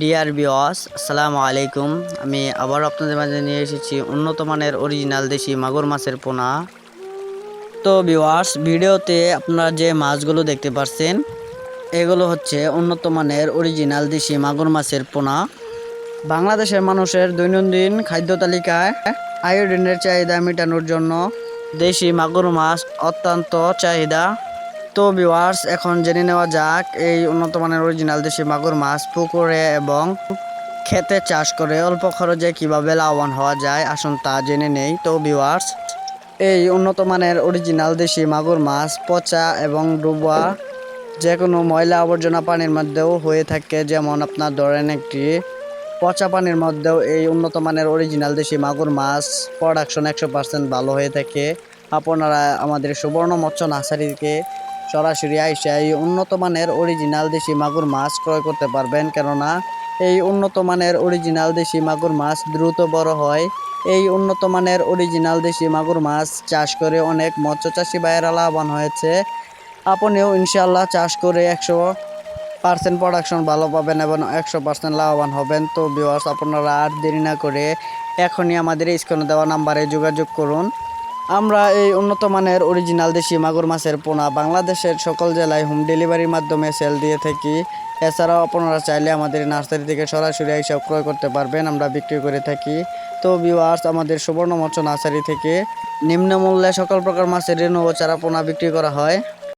Deer বিওয়াস আসসালামু আলাইকুম। আমি আবার আপনাদের মাঝে নিয়ে এসেছি উন্নত মানের অরিজিনাল দেশি মাগুর মাছের পোনা। তো বিওয়াস ভিডিওতে আপনারা যে মাছগুলো দেখতে পাচ্ছেন এগুলো হচ্ছে উন্নত মানের অরিজিনাল দেশি মাগুর মাছের পোনা। বাংলাদেশের মানুষের দৈনন্দিন খাদ্য তালিকায় আয়োডিনের চাহিদা মেটানোর জন্য দেশি মাগুর মাছ অত্যন্ত চাহিদা। তো ভিউয়ার্স এখন জেনে নেওয়া যাক এই উন্নত মানের অরিজিনাল দেশি মাগুর মাছ পুকুরে এবং খেতে চাষ করে অল্প খরচে কীভাবে লাভবান হওয়া যায়, আসুন তা জেনে নেই। তো ভিউয়ার্স এই উন্নত মানের অরিজিনাল দেশি মাগুর মাছ পচা এবং ডুবা যে কোনো ময়লা আবর্জনা পানির মধ্যেও হয়ে থাকে। যেমন আপনার ধরেন একটি পচা পানির মধ্যেও এই উন্নত মানের অরিজিনাল দেশি মাগুর মাছ প্রোডাকশন একশো পার্সেন্ট ভালো হয়ে থাকে। আপনারা আমাদের সুবর্ণ মৎস্য নার্সারিকে সরাসরি আইসা এই উন্নত মানের অরিজিনাল দেশি মাগুর মাছ ক্রয় করতে পারবেন। কেননা এই উন্নত মানের অরিজিনাল দেশি মাগুর মাছ দ্রুত বড় হয়। এই উন্নত মানের অরিজিনাল দেশি মাগুর মাছ চাষ করে অনেক মৎস্য চাষি ভাইয়েরা লাভবান হয়েছে। আপনিও ইনশাল্লাহ চাষ করে একশো পার্সেন্ট প্রোডাকশন ভালো পাবেন এবং একশো পার্সেন্ট লাভবান হবেন। তো বিওয়ার্স আপনারা আর দেরি না করে এখনই আমাদের স্ক্রিনে দেওয়া নাম্বারে যোগাযোগ করুন। আমরা এই উন্নত মানের অরিজিনাল দেশি মাগুর মাছের পোনা বাংলাদেশের সকল জেলায় হোম ডেলিভারির মাধ্যমে সেল দিয়ে থাকি। এছাড়াও আপনারা চাইলে আমাদের নার্সারি থেকে সরাসরি এইসব ক্রয় করতে পারবেন, আমরা বিক্রি করে থাকি। তো ভিওয়ার্স আমাদের সুবর্ণ মৎস্য নার্সারি থেকে নিম্ন মূল্যে সকল প্রকার মাছের রেণু ও চারা পোনা বিক্রি করা হয়।